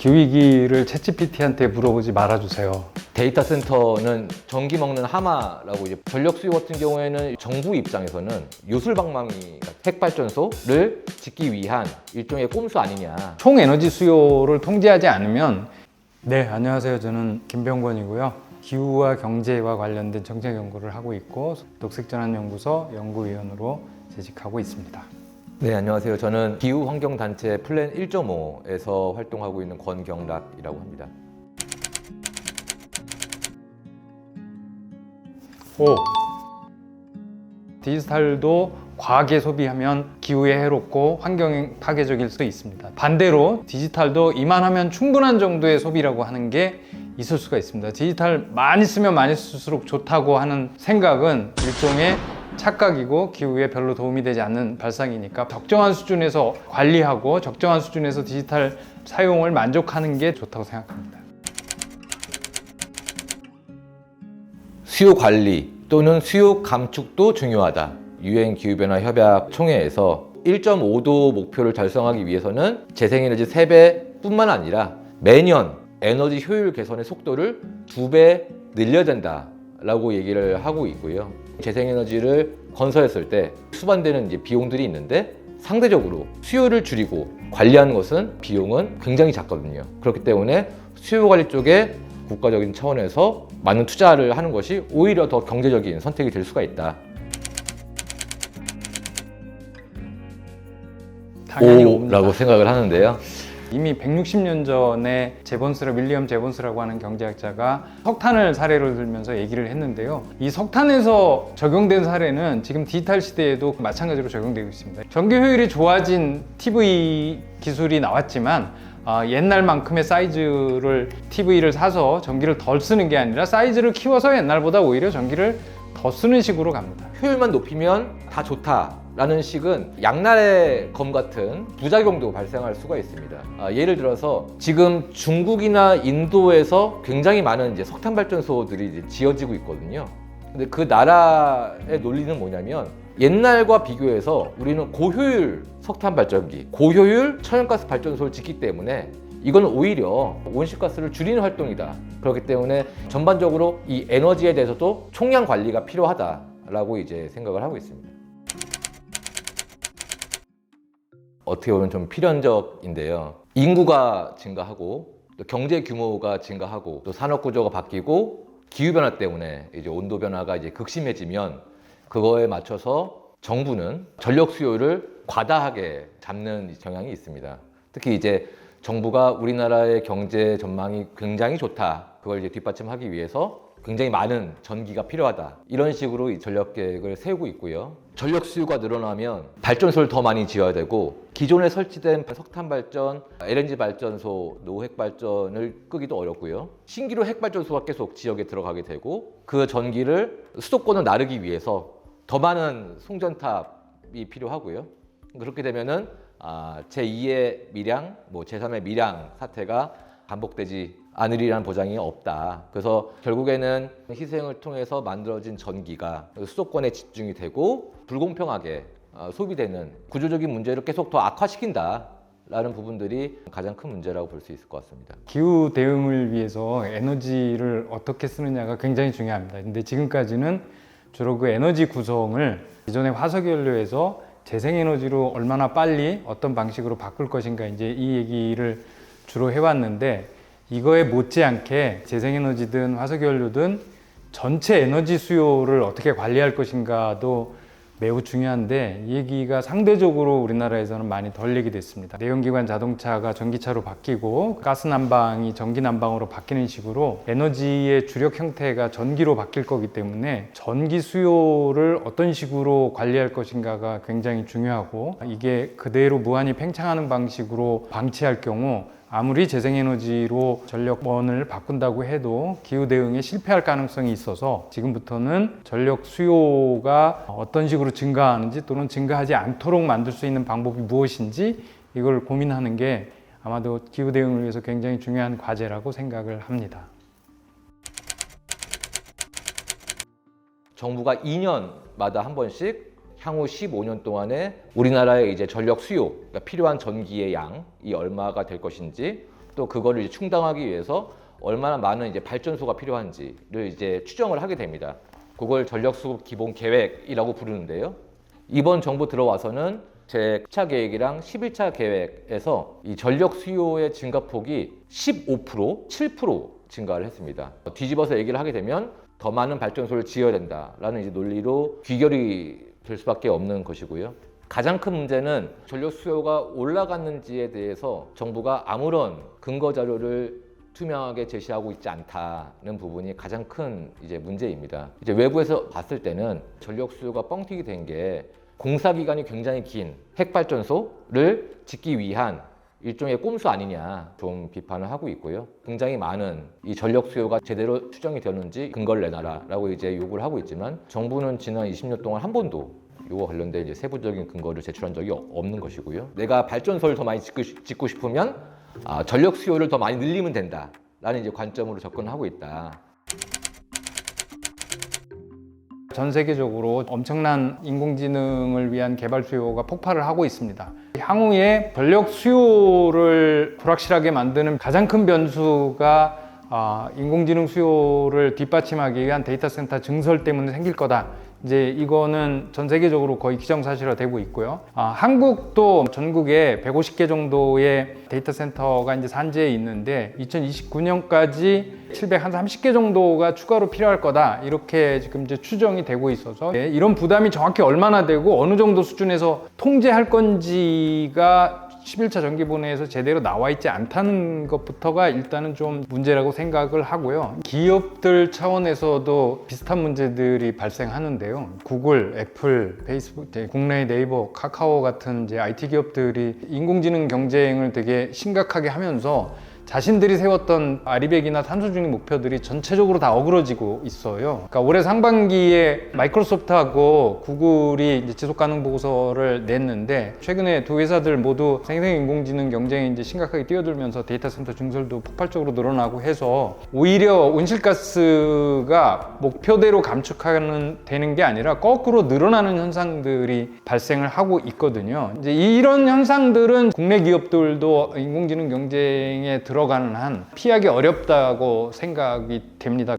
기후위기를 챗GPT한테 물어보지 말아주세요. 데이터 센터는 전기 먹는 하마라고 이제 전력 수요 같은 경우에는 정부 입장에서는 요술방망이 핵발전소를 짓기 위한 일종의 꼼수 아니냐. 총 에너지 수요를 통제하지 않으면 네 안녕하세요 저는 김병권이고요 기후와 경제와 관련된 정책 연구를 하고 있고 녹색전환연구소 연구위원으로 재직하고 있습니다. 네, 안녕하세요. 저는 기후환경단체 플랜 1.5에서 활동하고 있는 권경락이라고 합니다. 오 디지털도 과하게 소비하면 기후에 해롭고 환경 파괴적일 수 있습니다. 반대로 디지털도 이만하면 충분한 정도의 소비라고 하는 게 있을 수가 있습니다. 디지털 많이 쓰면 많이 쓸수록 좋다고 하는 생각은 일종의 착각이고 기후에 별로 도움이 되지 않는 발상이니까 적정한 수준에서 관리하고 적정한 수준에서 디지털 사용을 만족하는 게 좋다고 생각합니다. 수요 관리 또는 수요 감축도 중요하다. 유엔 기후변화 협약 총회에서 1.5도 목표를 달성하기 위해서는 재생에너지 3배 뿐만 아니라 매년 에너지 효율 개선의 속도를 2배 늘려야 된다라고 얘기를 하고 있고요. 재생에너지를 건설했을 때 수반되는 이제 비용들이 있는데 상대적으로 수요를 줄이고 관리하는 것은 비용은 굉장히 작거든요. 그렇기 때문에 수요 관리 쪽에 국가적인 차원에서 많은 투자를 하는 것이 오히려 더 경제적인 선택이 될 수가 있다. 당연히 옵니다. 오라고 생각을 하는데요. 이미 160년 전에 제본스라 윌리엄 제본스라고 하는 경제학자가 석탄을 사례로 들면서 얘기를 했는데요. 이 석탄에서 적용된 사례는 지금 디지털 시대에도 마찬가지로 적용되고 있습니다. 전기 효율이 좋아진 TV 기술이 나왔지만 아, 옛날만큼의 사이즈를 TV를 사서 전기를 덜 쓰는 게 아니라 사이즈를 키워서 옛날보다 오히려 전기를 더 쓰는 식으로 갑니다. 효율만 높이면 다 좋다 라는 식은 양날의 검 같은 부작용도 발생할 수가 있습니다. 아, 예를 들어서 지금 중국이나 인도에서 굉장히 많은 이제 석탄 발전소들이 이제 지어지고 있거든요. 근데 그 나라의 논리는 뭐냐면 옛날과 비교해서 우리는 고효율 석탄 발전기, 고효율 천연가스 발전소를 짓기 때문에 이건 오히려 온실가스를 줄이는 활동이다. 그렇기 때문에 전반적으로 이 에너지에 대해서도 총량 관리가 필요하다라고 이제 생각을 하고 있습니다. 어떻게 보면 좀 필연적인데요. 인구가 증가하고 또 경제 규모가 증가하고 또 산업 구조가 바뀌고 기후 변화 때문에 이제 온도 변화가 이제 극심해지면 그거에 맞춰서 정부는 전력 수요를 과다하게 잡는 경향이 있습니다. 특히 이제 정부가 우리나라의 경제 전망이 굉장히 좋다. 그걸 이제 뒷받침하기 위해서 굉장히 많은 전기가 필요하다. 이런 식으로 이 전력 계획을 세우고 있고요. 전력 수요가 늘어나면 발전소를 더 많이 지어야 되고 기존에 설치된 석탄 발전, LNG 발전소, 노핵 발전을 끄기도 어렵고요. 신기루 핵 발전소가 계속 지역에 들어가게 되고 그 전기를 수도권을 나르기 위해서 더 많은 송전탑이 필요하고요. 그렇게 되면은 아, 제2의 밀양, 뭐 제3의 밀양 사태가 반복되지 않으리라는 보장이 없다. 그래서 결국에는 희생을 통해서 만들어진 전기가 수도권에 집중이 되고 불공평하게 어, 소비되는 구조적인 문제를 계속 더 악화시킨다. 라는 부분들이 가장 큰 문제라고 볼 수 있을 것 같습니다. 기후 대응을 위해서 에너지를 어떻게 쓰느냐가 굉장히 중요합니다. 근데 지금까지는 주로 그 에너지 구성을 기존의 화석 연료에서 재생에너지로 얼마나 빨리 어떤 방식으로 바꿀 것인가 이제 이 얘기를 주로 해왔는데 이거에 못지않게 재생에너지든 화석 연료든 전체 에너지 수요를 어떻게 관리할 것인가도 매우 중요한데 이 얘기가 상대적으로 우리나라에서는 많이 덜 얘기됐습니다. 내연기관 자동차가 전기차로 바뀌고 가스 난방이 전기 난방으로 바뀌는 식으로 에너지의 주력 형태가 전기로 바뀔 거기 때문에 전기 수요를 어떤 식으로 관리할 것인가가 굉장히 중요하고 이게 그대로 무한히 팽창하는 방식으로 방치할 경우 아무리 재생에너지로 전력원을 바꾼다고 해도 기후 대응에 실패할 가능성이 있어서 지금부터는 전력 수요가 어떤 식으로 증가하는지 또는 증가하지 않도록 만들 수 있는 방법이 무엇인지 이걸 고민하는 게 아마도 기후 대응을 위해서 굉장히 중요한 과제라고 생각을 합니다. 정부가 2년마다 한 번씩 향후 15년 동안에 우리나라의 이제 전력 수요, 그러니까 필요한 전기의 양이 얼마가 될 것인지 또 그거를 충당하기 위해서 얼마나 많은 이제 발전소가 필요한지를 이제 추정을 하게 됩니다. 그걸 전력 수급 기본 계획이라고 부르는데요. 이번 정부 들어와서는 제 9차 계획이랑 11차 계획에서 이 전력 수요의 증가폭이 15%, 7% 증가를 했습니다. 뒤집어서 얘기를 하게 되면 더 많은 발전소를 지어야 된다라는 이제 논리로 귀결이 될 수밖에 없는 것이고요. 가장 큰 문제는 전력 수요가 올라갔는지에 대해서 정부가 아무런 근거 자료를 투명하게 제시하고 있지 않다는 부분이 가장 큰 이제 문제입니다. 이제 외부에서 봤을 때는 전력 수요가 뻥튀기 된 게 공사 기간이 굉장히 긴 핵발전소를 짓기 위한 일종의 꼼수 아니냐 좀 비판을 하고 있고요. 굉장히 많은 이 전력 수요가 제대로 추정이 되는지 근거를 내놔라라고 이제 요구를 하고 있지만 정부는 지난 20년 동안 한 번도 이거 관련된 이제 세부적인 근거를 제출한 적이 어- 없는 것이고요. 내가 발전소를 더 많이 짓고, 싶- 짓고 싶으면 아, 전력 수요를 더 많이 늘리면 된다라는 이제 관점으로 접근하고 있다. 전 세계적으로 엄청난 인공지능을 위한 개발 수요가 폭발을 하고 있습니다. 향후에 전력 수요를 불확실하게 만드는 가장 큰 변수가 아, 인공지능 수요를 뒷받침하기 위한 데이터 센터 증설 때문에 생길 거다. 이제 이거는 전 세계적으로 거의 기정사실화 되고 있고요. 아, 한국도 전국에 150개 정도의 데이터 센터가 이제 산지에 있는데 2029년까지 730개 정도가 추가로 필요할 거다. 이렇게 지금 이제 추정이 되고 있어서 예, 이런 부담이 정확히 얼마나 되고 어느 정도 수준에서 통제할 건지가 11차 정기분해에서 제대로 나와 있지 않다는 것부터가 일단은 좀 문제라고 생각을 하고요. 기업들 차원에서도 비슷한 문제들이 발생하는데요. 구글, 애플, 페이스북, 국내 네이버, 카카오 같은 이제 IT 기업들이 인공지능 경쟁을 되게 심각하게 하면서 자신들이 세웠던 아리백이나 탄소 중립 목표들이 전체적으로 다 어그러지고 있어요. 그러니까 올해 상반기에 마이크로소프트하고 구글이 지속 가능 보고서를 냈는데 최근에 두 회사들 모두 생성 인공지능 경쟁에 이제 심각하게 뛰어들면서 데이터 센터 증설도 폭발적으로 늘어나고 해서 오히려 온실가스가 목표대로 감축하는 되는 게 아니라 거꾸로 늘어나는 현상들이 발생을 하고 있거든요. 이제 이런 현상들은 국내 기업들도 인공지능 경쟁에 들어 가는 한 피하기 어렵다고 생각이 됩니다.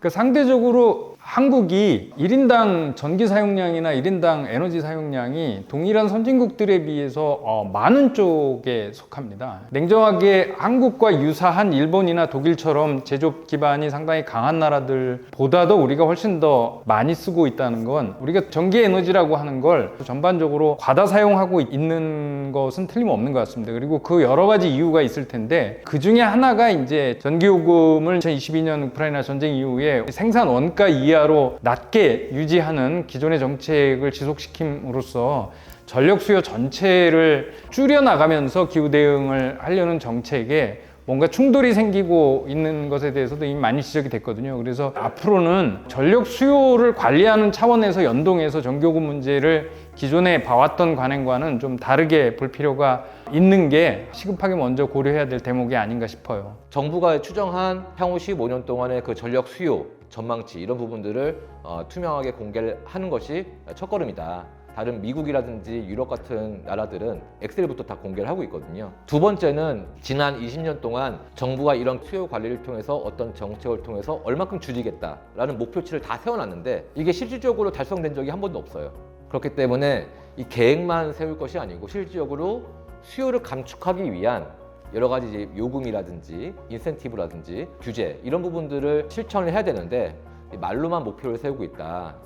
그 상대적으로 한국이 1인당 전기 사용량이나 1인당 에너지 사용량이 동일한 선진국들에 비해서 어, 많은 쪽에 속합니다. 냉정하게 한국과 유사한 일본이나 독일처럼 제조업 기반이 상당히 강한 나라들보다도 우리가 훨씬 더 많이 쓰고 있다는 건 우리가 전기 에너지라고 하는 걸 전반적으로 과다 사용하고 있는 것은 틀림없는 것 같습니다. 그리고 그 여러 가지 이유가 있을 텐데 그 중에 하나가 이제 전기요금을 2022년 우크라이나 전쟁 이후에 생산 원가 이하로 낮게 유지하는 기존의 정책을 지속시킴으로써 전력 수요 전체를 줄여 나가면서 기후 대응을 하려는 정책에 뭔가 충돌이 생기고 있는 것에 대해서도 이미 많이 지적이 됐거든요. 그래서 앞으로는 전력 수요를 관리하는 차원에서 연동해서 전기요금 문제를 기존에 봐왔던 관행과는 좀 다르게 볼 필요가 있는 게 시급하게 먼저 고려해야 될 대목이 아닌가 싶어요. 정부가 추정한 향후 15년 동안의 그 전력 수요 전망치 이런 부분들을 어, 투명하게 공개를 하는 것이 첫걸음이다. 다른 미국이라든지 유럽 같은 나라들은 엑셀부터 다 공개를 하고 있거든요. 두 번째는 지난 20년 동안 정부가 이런 수요 관리를 통해서 어떤 정책을 통해서 얼마큼 줄이겠다라는 목표치를 다 세워놨는데 이게 실질적으로 달성된 적이 한 번도 없어요. 그렇기 때문에 이 계획만 세울 것이 아니고 실질적으로 수요를 감축하기 위한 여러 가지 이제 요금이라든지 인센티브라든지 규제 이런 부분들을 실천을 해야 되는데 말로만 목표를 세우고 있다.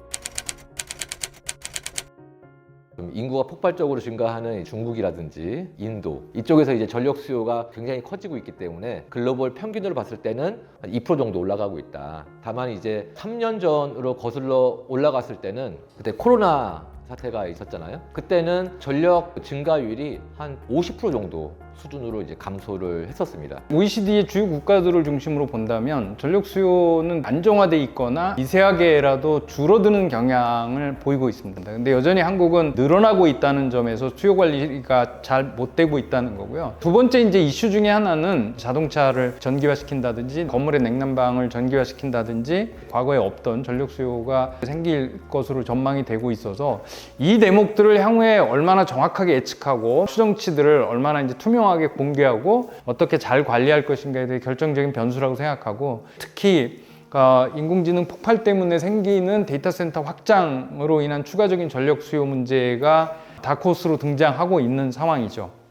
좀 인구가 폭발적으로 증가하는 중국이라든지 인도 이쪽에서 이제 전력 수요가 굉장히 커지고 있기 때문에 글로벌 평균으로 봤을 때는 한2% 정도 올라가고 있다. 다만 이제 3년 전으로 거슬러 올라갔을 때는 그때 코로나 사태가 있었잖아요. 그때는 전력 증가율이 한 50% 정도 수준으로 이제 감소를 했었습니다. OECD의 주요 국가들을 중심으로 본다면 전력 수요는 안정화돼 있거나 미세하게라도 줄어드는 경향을 보이고 있습니다. 근데 여전히 한국은 늘어나고 있다는 점에서 수요 관리가 잘 못 되고 있다는 거고요. 두 번째 이제 이슈 중에 하나는 자동차를 전기화시킨다든지 건물의 냉난방을 전기화시킨다든지 과거에 없던 전력 수요가 생길 것으로 전망이 되고 있어서 이 대목들을 향후에 얼마나 정확하게 예측하고 추정치들을 얼마나 이제 투명하게 공개하고 어떻게 잘 관리할 것인가에 대해 결정적인 변수라고 생각하고 특히 어, 인공지능 폭발 때문에 생기는 데이터 센터 확장으로 인한 추가적인 전력 수요 문제가 다코스로 등장하고 있는 상황이죠.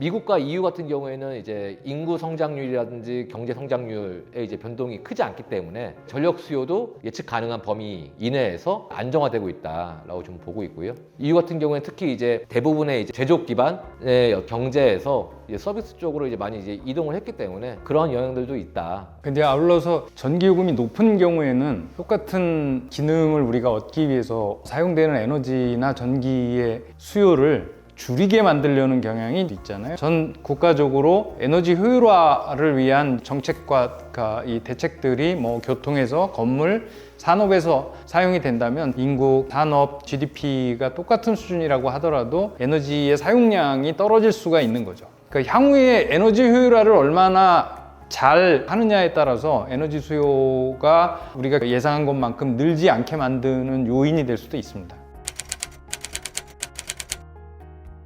미국과 EU 같은 경우에는 이제 인구 성장률이라든지 경제 성장률의 이제 변동이 크지 않기 때문에 전력 수요도 예측 가능한 범위 이내에서 안정화되고 있다라고 좀 보고 있고요. EU 같은 경우에는 특히 이제 대부분의 이제 제조업 기반의 경제에서 이제 서비스 쪽으로 이제 많이 이제 이동을 했기 때문에 그런 영향들도 있다. 근데 아울러서 전기 요금이 높은 경우에는 똑같은 기능을 우리가 얻기 위해서 사용되는 에너지나 전기의 수요를 줄이게 만들려는 경향이 있잖아요. 전 국가적으로 에너지 효율화를 위한 정책과 그이 대책들이 뭐 교통에서 건물, 산업에서 사용이 된다면 인구, 산업, GDP가 똑같은 수준이라고 하더라도 에너지의 사용량이 떨어질 수가 있는 거죠. 그러니까 향후에 에너지 효율화를 얼마나 잘 하느냐에 따라서 에너지 수요가 우리가 예상한 것만큼 늘지 않게 만드는 요인이 될 수도 있습니다.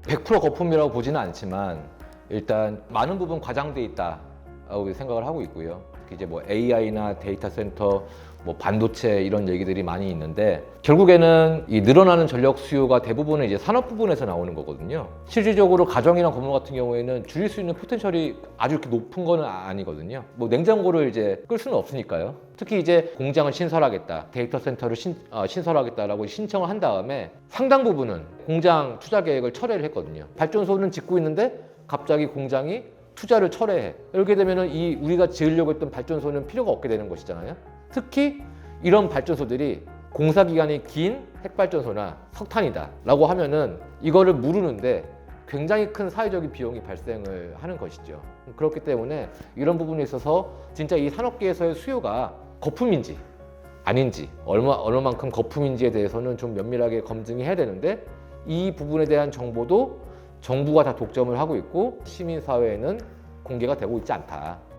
100% 거품이라고 보지는 않지만 일단 많은 부분 과장돼 있다라고 생각을 하고 있고요. 이제 뭐 AI나 데이터 센터, 뭐 반도체 이런 얘기들이 많이 있는데 결국에는 이 늘어나는 전력 수요가 대부분은 이제 산업 부분에서 나오는 거거든요. 실질적으로 가정이나 건물 같은 경우에는 줄일 수 있는 포텐셜이 아주 이렇게 높은 거는 아니거든요. 뭐 냉장고를 이제 끌 수는 없으니까요. 특히 이제 공장을 신설하겠다, 데이터 센터를 신, 어, 신설하겠다라고 신청을 한 다음에 상당 부분은 공장 투자 계획을 철회를 했거든요. 발전소는 짓고 있는데 갑자기 공장이 투자를 철회해. 이렇게 되면은 이 우리가 지으려고 했던 발전소는 필요가 없게 되는 것이잖아요. 특히 이런 발전소들이 공사 기간이 긴 핵발전소나 석탄이다 라고 하면은 이거를 무르는데 굉장히 큰 사회적인 비용이 발생을 하는 것이죠. 그렇기 때문에 이런 부분에 있어서 진짜 이 산업계에서의 수요가 거품인지 아닌지 얼마 얼마만큼 거품인지에 대해서는 좀 면밀하게 검증이 해야 되는데 이 부분에 대한 정보도 정부가 다 독점을 하고 있고 시민 사회에는 공개가 되고 있지 않다.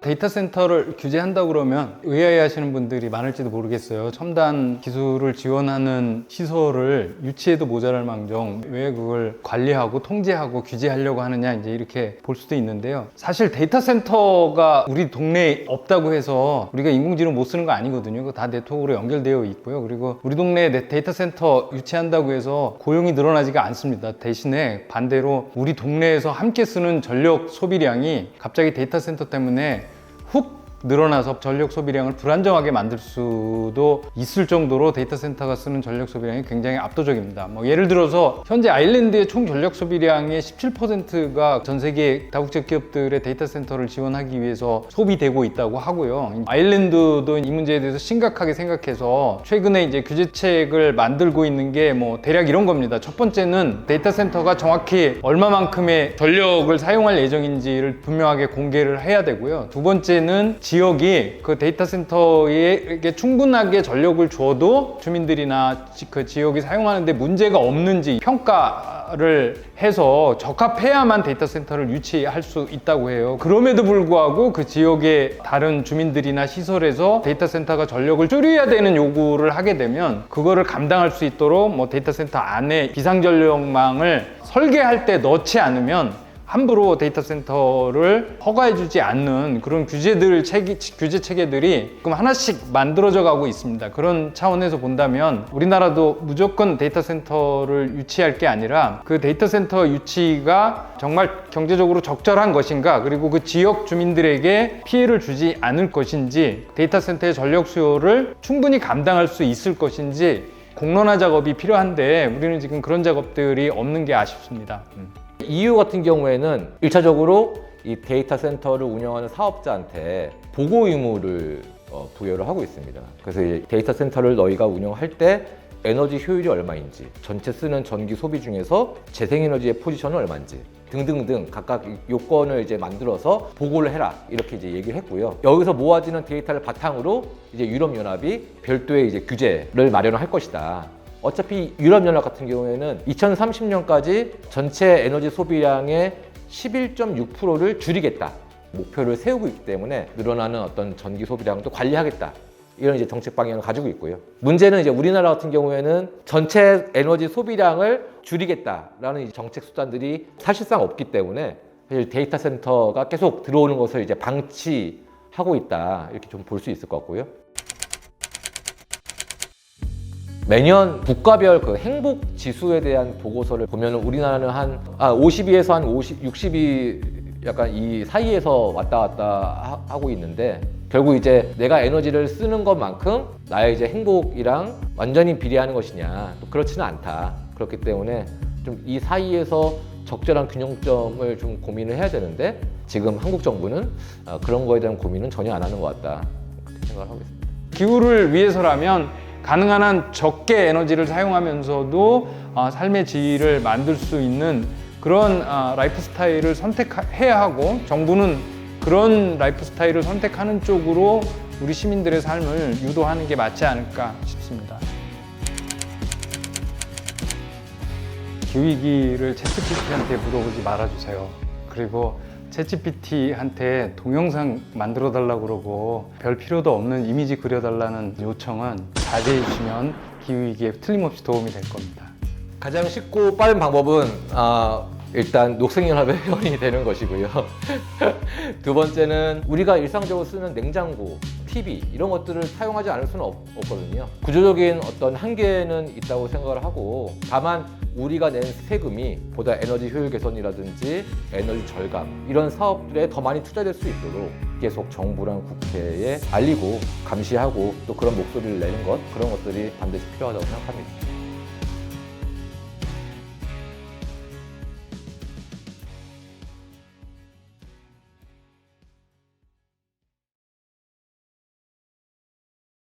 데이터 센터를 규제한다 그러면 의아해 하시는 분들이 많을지도 모르겠어요. 첨단 기술을 지원하는 시설을 유치해도 모자랄 망정 왜 그걸 관리하고 통제하고 규제하려고 하느냐 이제 이렇게 볼 수도 있는데요. 사실 데이터 센터가 우리 동네에 없다고 해서 우리가 인공지능 못 쓰는 거 아니거든요. 그거 다 네트워크로 연결되어 있고요. 그리고 우리 동네에 네- 데이터 센터 유치한다고 해서 고용이 늘어나지가 않습니다. 대신에 반대로 우리 동네에서 함께 쓰는 전력 소비량이 갑자기 데이터 센터 때문에 훅 늘어나서 전력 소비량을 불안정하게 만들 수도 있을 정도로 데이터 센터가 쓰는 전력 소비량이 굉장히 압도적입니다. 뭐 예를 들어서 현재 아일랜드의 총 전력 소비량의 17%가 전 세계 다국적 기업들의 데이터 센터를 지원하기 위해서 소비되고 있다고 하고요. 아일랜드도 이 문제에 대해서 심각하게 생각해서 최근에 이제 규제책을 만들고 있는 게 뭐 대략 이런 겁니다. 첫 번째는 데이터 센터가 정확히 얼마만큼의 전력을 사용할 예정인지를 분명하게 공개를 해야 되고요. 두 번째는 지역이 그 데이터 센터에게 충분하게 전력을 줘도 주민들이나 지- 그 지역이 사용하는데 문제가 없는지 평가를 해서 적합해야만 데이터 센터를 유치할 수 있다고 해요. 그럼에도 불구하고 그 지역의 다른 주민들이나 시설에서 데이터 센터가 전력을 줄여야 되는 요구를 하게 되면 그거를 감당할 수 있도록 뭐 데이터 센터 안에 비상전력망을 설계할 때 넣지 않으면 함부로 데이터 센터를 허가해주지 않는 그런 규제들 체계, 규제 체계들이 지금 하나씩 만들어져 가고 있습니다. 그런 차원에서 본다면 우리나라도 무조건 데이터 센터를 유치할 게 아니라 그 데이터 센터 유치가 정말 경제적으로 적절한 것인가 그리고 그 지역 주민들에게 피해를 주지 않을 것인지 데이터 센터의 전력 수요를 충분히 감당할 수 있을 것인지 공론화 작업이 필요한데 우리는 지금 그런 작업들이 없는 게 아쉽습니다. 음. EU 같은 경우에는 일차적으로 이 데이터 센터를 운영하는 사업자한테 보고 의무를 어, 부여를 하고 있습니다. 그래서 데이터 센터를 너희가 운영할 때 에너지 효율이 얼마인지, 전체 쓰는 전기 소비 중에서 재생에너지의 포지션은 얼마인지 등등등 각각 요건을 이제 만들어서 보고를 해라 이렇게 이제 얘기를 했고요. 여기서 모아지는 데이터를 바탕으로 이제 유럽 연합이 별도의 이제 규제를 마련할 것이다. 어차피 유럽연합 같은 경우에는 2030년까지 전체 에너지 소비량의 11.6%를 줄이겠다. 목표를 세우고 있기 때문에 늘어나는 어떤 전기 소비량도 관리하겠다. 이런 이제 정책 방향을 가지고 있고요. 문제는 이제 우리나라 같은 경우에는 전체 에너지 소비량을 줄이겠다라는 이제 정책 수단들이 사실상 없기 때문에 사실 데이터 센터가 계속 들어오는 것을 이제 방치하고 있다 이렇게 좀 볼 수 있을 것 같고요. 매년 국가별 그 행복 지수에 대한 보고서를 보면 우리나라는 한 아, 52에서 한 50, 60이 약간 이 사이에서 왔다 갔다 하- 하고 있는데 결국 이제 내가 에너지를 쓰는 것만큼 나의 이제 행복이랑 완전히 비례하는 것이냐. 또 그렇지는 않다. 그렇기 때문에 좀 이 사이에서 적절한 균형점을 좀 고민을 해야 되는데 지금 한국 정부는 아, 그런 거에 대한 고민은 전혀 안 하는 것 같다. 그렇게 생각을 하고 있습니다. 기후를 위해서라면 가능한 한 적게 에너지를 사용하면서도 아, 삶의 질을 만들 수 있는 그런 아, 라이프 스타일을 선택해야 하고 정부는 그런 라이프 스타일을 선택하는 쪽으로 우리 시민들의 삶을 유도하는 게 맞지 않을까 싶습니다. 기후위기를 챗GPT한테 물어보지 말아주세요. 그리고 챗GPT한테 동영상 만들어 달라고 그러고 별 필요도 없는 이미지 그려달라는 요청은 자제해 주시면 기후위기에 틀림없이 도움이 될 겁니다. 가장 쉽고 빠른 방법은 아, 일단 녹색연합의 회원이 되는 것이고요. 두 번째는 우리가 일상적으로 쓰는 냉장고, TV 이런 것들을 사용하지 않을 수는 없, 거든요 구조적인 어떤 한계는 있다고 생각을 하고 다만 우리가 낸 세금이 보다 에너지 효율 개선이라든지 에너지 절감 이런 사업들에 더 많이 투자될 수 있도록 계속 정부랑 국회에 알리고 감시하고 또 그런 목소리를 내는 것 그런 것들이 반드시 필요하다고 생각합니다.